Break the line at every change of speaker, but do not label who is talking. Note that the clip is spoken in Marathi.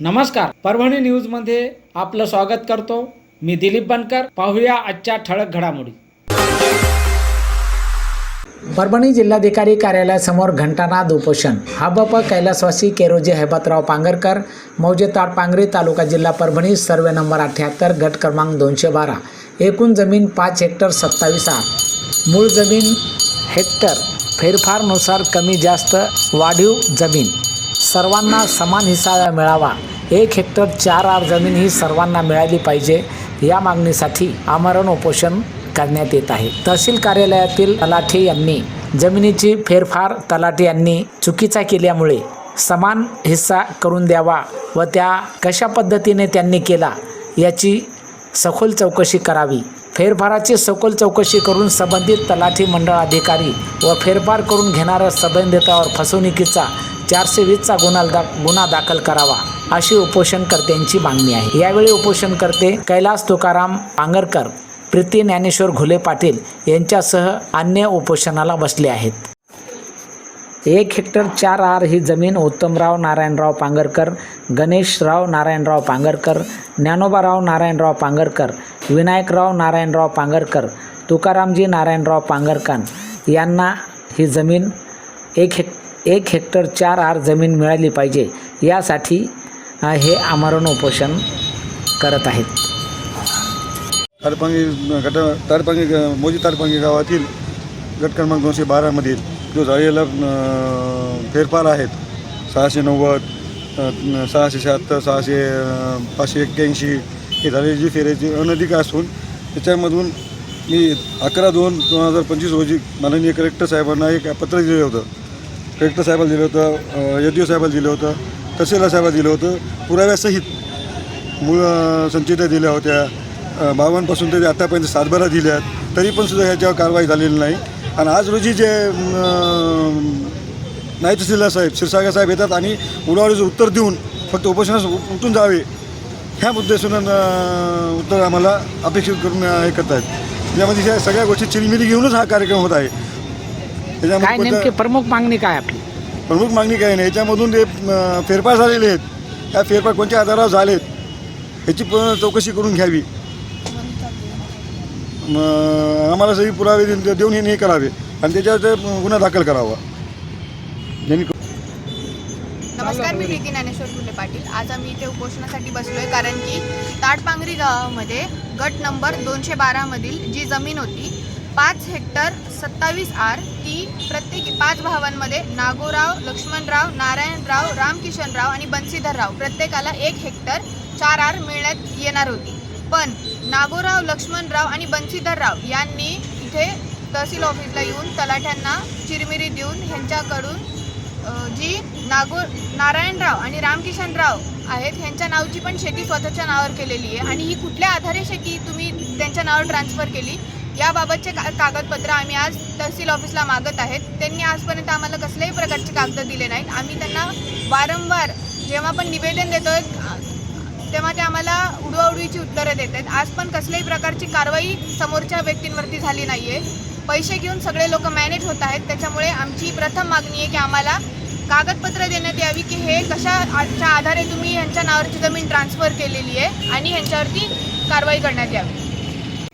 नमस्कार. परभणी न्यूजमध्ये आपलं स्वागत करतो. मी दिलीप बनकर. पाहूया आजच्या ठळक घडामोडी. परभणी जिल्हाधिकारी कार्यालयासमोर घंटानाद उपोषण. हबप कैलासवासी केरोजी हैबतराव पांगरकर मौजे ताडपांगरी तालुका जिल्हा परभणी सर्वे नंबर अठ्ठ्याहत्तर गट क्रमांक दोनशे बारा. एकूण जमीन पाच हेक्टर सत्तावीस आठ. मूळ जमीन हेक्टर फेरफारनुसार कमी जास्त वाढीव जमीन. सर्वांना समान हिस्सा मिळावा. एक हेक्टर चार आर जमीन ही सर्वांना मिळाली पाहिजे. या मागणीसाठी आमरण उपोषण करण्यात येत आहे. तहसील कार्यालयातील तलाठी यांनी जमिनीची फेरफार तलाठी यांनी चुकीचा केल्यामुळे समान हिस्सा करून द्यावा व त्या कशा पद्धतीने त्यांनी केला याची सखोल चौकशी करावी. फेरफाराची सखोल चौकशी करून संबंधित तलाठी मंडळ अधिकारी व फेरफार करून घेणाऱ्या संबंधितावर फसवणुकीचा चारशे वीसचा गुन्हा दा गुन्हा दाखल करावा अशी उपोषणकर्त्यांची मागणी आहे. यावेळी उपोषणकर्ते कैलास तुकाराम पांगरकर प्रीती ज्ञानेश्वर घुले पाटील यांच्यासह अन्य उपोषणाला बसले आहेत. एक हेक्टर चार आर ही जमीन उत्तमराव नारायणराव पांगरकर गणेशराव नारायणराव पांगरकर ज्ञानोबाराव नारायणराव पांगरकर विनायकराव नारायणराव पांगरकर तुकारामजी नारायणराव पांगरकर यांना ही जमीन एक हेक एक हेक्टर चार आर जमीन मिळाली पाहिजे. यासाठी हे आमरण उपोषण करत आहेत.
ताडपांगी गट ताडपांगी मोजी ताडपांगी गावातील गट क्रमांक दोनशे बारामधील जो झालेला फेरफार आहेत सहाशे नव्वद सहाशे शहात्तर सहाशे पाचशे एक्क्याऐंशी हे झालेली जी फेऱ्याची अनधिक असून त्याच्यामधून मी अकरा दोन दोन हजार पंचवीस रोजी माननीय कलेक्टर साहेबांना एक पत्र दिलं होतं. कलेक्टर साहेबाला दिलं होतं एच ओ साहेबाला दिलं होतं तहसीलदार साहेबाला दिलं होतं. पुराव्यासहित मूळ संचिता दिल्या होत्या. बाबांपासून बावनपासून तरी आतापर्यंत सातबारा दिल्यात. तरी पण सुद्धा ह्याच्यावर कारवाई झालेली नाही. आणि आज रोजी जे नाही तहसीलदार साहेब क्षीरसागर साहेब येतात आणि उडावाडीचं उत्तर देऊन फक्त उपोषणास उठून जावे ह्या मुद्द्यासून उत्तर आम्हाला अपेक्षित करून हे करत आहेत यामध्ये ह्या सगळ्या गोष्टी चिलमिली घेऊनच हा कार्यक्रम होत आहे.
काय
त्याच्यामध्ये
नेमकी प्रमुख मागणी काय आपली?
प्रमुख मागणी काही नाही. याच्यामधून जे अं, फेरफार झालेले आहेत त्या फेरफार कोणत्या आधारावर झालेत पूर्ण चौकशी करून घ्यावी. आम्हाला सगळी पुरावे दे- देऊन हे हे करावे आणि त्याच्यावर ते गुन्हा दाखल करावा.
नमस्कार मी प्रीती ज्ञानेश्वर फुले पाटील. आज आम्ही इथे उपोषणासाठी बसलोय कारण की ताटपांगरी गावामध्ये गट नंबर दोनशे बारामधील जी जमीन होती पाच हेक्टर सत्तावीस आर ती प्रत्येकी पाच भावांमध्ये नागोराव लक्ष्मणराव नारायणराव रामकिशनराव आणि बन्सीधरराव प्रत्येकाला एक हेक्टर चार आर मिळण्यात येणार होती. पण नागोराव लक्ष्मणराव आणि बन्सीधरराव यांनी इथे तहसील ऑफिसला येऊन तलाठ्यांना चिरमिरी देऊन ह्यांच्याकडून जी नागो नारायणराव आणि रामकिशनराव आहेत ह्यांच्या नावची पण शेती स्वतःच्या नावावर केलेली आहे. आणि ही कुठल्या आधारे शेती तुम्ही त्यांच्या नावावर ट्रान्सफर केली? याबाबतचे का कागदपत्र आम्ही आज तहसील ऑफिसला मागत आहेत. त्यांनी आजपर्यंत आम्हाला कसल्याही प्रकारचे कागद दिले नाहीत. आम्ही त्यांना वारंवार जेव्हा पण निवेदन देतो तेव्हा ते आम्हाला उडवाउडवीची उत्तरं देत आहेत. आज पण कसल्याही प्रकारची कारवाई समोरच्या व्यक्तींवरती झाली नाही आहे पैसे घेऊन सगळे लोक मॅनेज होत आहेत. त्याच्यामुळे आमची प्रथम मागणी आहे की आम्हाला कागदपत्र देण्यात यावी की हे कशाच्या आधारे तुम्ही ह्यांच्या नावावरची जमीन ट्रान्सफर केलेली आहे आणि ह्यांच्यावरती कारवाई करण्यात यावी.